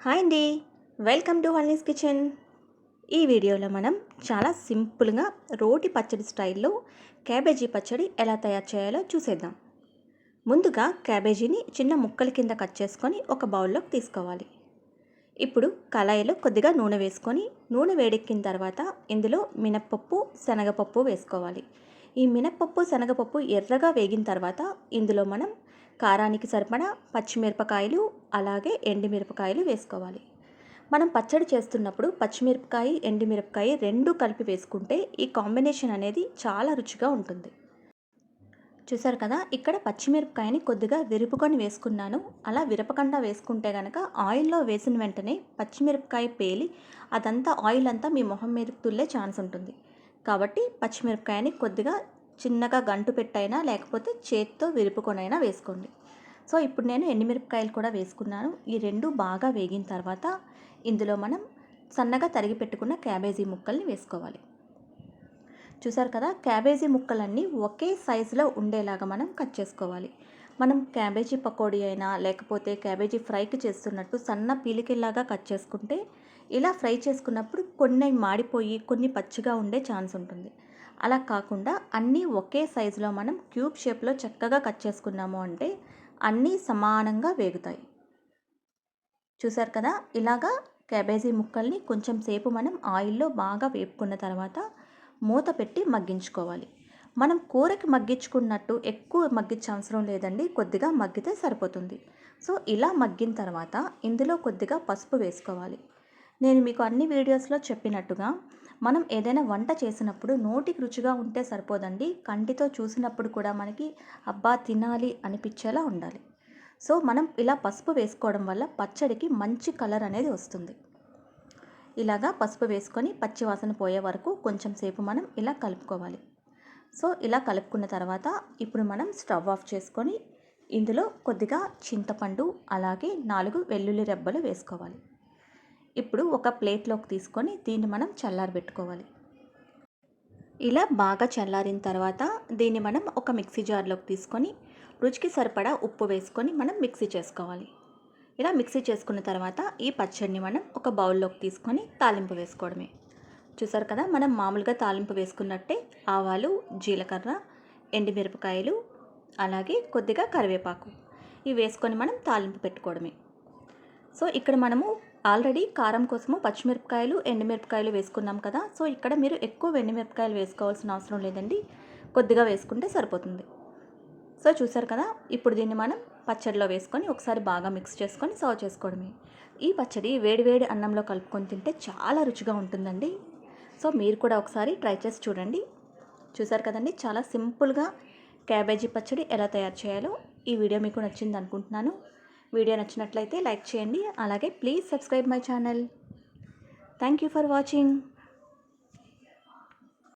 Hi అండి. Welcome to హల్నీస్ kitchen. ఈ వీడియోలో మనం చాలా సింపుల్గా రోటి పచ్చడి స్టైల్లో క్యాబేజీ పచ్చడి ఎలా తయారు చేయాలో చూసేద్దాం. ముందుగా క్యాబేజీని చిన్న ముక్కల కింద కట్ చేసుకొని ఒక బౌల్లోకి తీసుకోవాలి. ఇప్పుడు కళాయిలో కొద్దిగా నూనె వేసుకొని నూనె వేడెక్కిన తర్వాత ఇందులో మినప్పప్పు శనగపప్పు వేసుకోవాలి. ఈ మినప్పప్పు శనగపప్పు ఎర్రగా వేగిన తర్వాత ఇందులో మనం కారానికి సరిపడా పచ్చిమిరపకాయలు అలాగే ఎండుమిరపకాయలు వేసుకోవాలి. మనం పచ్చడి చేస్తున్నప్పుడు పచ్చిమిరపకాయ ఎండుమిరపకాయ రెండు కలిపి వేసుకుంటే ఈ కాంబినేషన్ అనేది చాలా రుచిగా ఉంటుంది. చూసారు కదా ఇక్కడ పచ్చిమిరపకాయని కొద్దిగా విరుపుకొని వేసుకున్నాను. అలా విరపకుండా వేసుకుంటే కనుక ఆయిల్లో వేసిన వెంటనే పచ్చిమిరపకాయ పేలి అదంతా ఆయిల్ అంతా మీ మొహం మీద తుల్లే ఛాన్స్ ఉంటుంది. కాబట్టి పచ్చిమిరపకాయని కొద్దిగా చిన్నగా గంటు పెట్టైనా లేకపోతే చేత్తో విరుపుకొనైనా వేసుకోండి. సో ఇప్పుడు నేను ఎండుమిరపకాయలు కూడా వేసుకున్నాను. ఈ రెండు బాగా వేగిన తర్వాత ఇందులో మనం సన్నగా తరిగి పెట్టుకున్న క్యాబేజీ ముక్కల్ని వేసుకోవాలి. చూసారు కదా క్యాబేజీ ముక్కలన్నీ ఒకే సైజులో ఉండేలాగా మనం కట్ చేసుకోవాలి. మనం క్యాబేజీ పకోడీ అయినా లేకపోతే క్యాబేజీ ఫ్రైకి చేస్తున్నట్టు సన్న పీలికల్లాగా కట్ చేసుకుంటే ఇలా ఫ్రై చేసుకున్నప్పుడు కొన్ని మాడిపోయి కొన్ని పచ్చిగా ఉండే ఛాన్స్ ఉంటుంది. అలా కాకుండా అన్నీ ఒకే సైజులో మనం క్యూబ్ షేప్లో చక్కగా కట్ చేసుకున్నాము అంటే అన్నీ సమానంగా వేగుతాయి. చూసారు కదా? ఇలాగా క్యాబేజీ ముక్కల్ని కొంచెం సేపు మనం ఆయిల్లో బాగా వేపుకున్న తర్వాత మూత పెట్టి మగ్గించుకోవాలి. మనం కూరకి మగ్గించుకున్నట్టు ఎక్కువ మగ్గించే అవసరం లేదండి. కొద్దిగా మగ్గితే సరిపోతుంది. సో ఇలా మగ్గిన తర్వాత ఇందులో కొద్దిగా పసుపు వేసుకోవాలి. నేను మీకు అన్ని వీడియోస్లో చెప్పినట్టుగా మనం ఏదైనా వంట చేసినప్పుడు నోటికి రుచిగా ఉంటే సరిపోదండి. కంటితో చూసినప్పుడు కూడా మనకి అబ్బా తినాలి అనిపించేలా ఉండాలి. సో మనం ఇలా పసుపు వేసుకోవడం వల్ల పచ్చడికి మంచి కలర్ అనేది వస్తుంది. ఇలాగా పసుపు వేసుకొని పచ్చి వాసన పోయే వరకు కొంచెం సేపు మనం ఇలా కలుపుకోవాలి. సో ఇలా కలుపుకున్న తర్వాత ఇప్పుడు మనం స్టవ్ ఆఫ్ చేసుకొని ఇందులో కొద్దిగా చింతపండు అలాగే నాలుగు వెల్లుల్లి రెబ్బలు వేసుకోవాలి. ఇప్పుడు ఒక ప్లేట్లోకి తీసుకొని దీన్ని మనం చల్లారబెట్టుకోవాలి ఇలా బాగా చల్లారిన తర్వాత దీన్ని మనం ఒక మిక్సీ జార్లోకి తీసుకొని రుచికి సరిపడా ఉప్పు వేసుకొని మనం మిక్సీ చేసుకోవాలి. ఇలా మిక్సీ చేసుకున్న తర్వాత ఈ పచ్చడిని మనం ఒక బౌల్లోకి తీసుకొని తాలింపు వేసుకోవడమే. చూసారు కదా మనం మామూలుగా తాలింపు వేసుకున్నట్టే ఆవాలు జీలకర్ర ఎండుమిరపకాయలు అలాగే కొద్దిగా కరివేపాకు ఇవి వేసుకొని మనం తాలింపు పెట్టుకోవడమే. సో ఇక్కడ మనము ఆల్రెడీ కారం కోసము పచ్చిమిరపకాయలు ఎండుమిరపకాయలు వేసుకున్నాం కదా. సో ఇక్కడ మీరు ఎక్కువ ఎండుమిరపకాయలు వేసుకోవాల్సిన అవసరం లేదండి. కొద్దిగా వేసుకుంటే సరిపోతుంది. సో చూసారు కదా ఇప్పుడు దీన్ని మనం పచ్చడిలో వేసుకొని ఒకసారి బాగా మిక్స్ చేసుకొని సర్వ్ చేసుకోవడమే. ఈ పచ్చడి వేడివేడి అన్నంలో కలుపుకొని తింటే చాలా రుచిగా ఉంటుందండి. సో మీరు కూడా ఒకసారి ట్రై చేసి చూడండి. చూసారు కదండి చాలా సింపుల్గా క్యాబేజీ పచ్చడి ఎలా తయారు చేయాలో. ఈ వీడియో మీకు నచ్చింది అనుకుంటున్నాను. వీడియో నచ్చినట్లయితే లైక్ చేయండి. అలాగే please subscribe my channel. Thank you for watching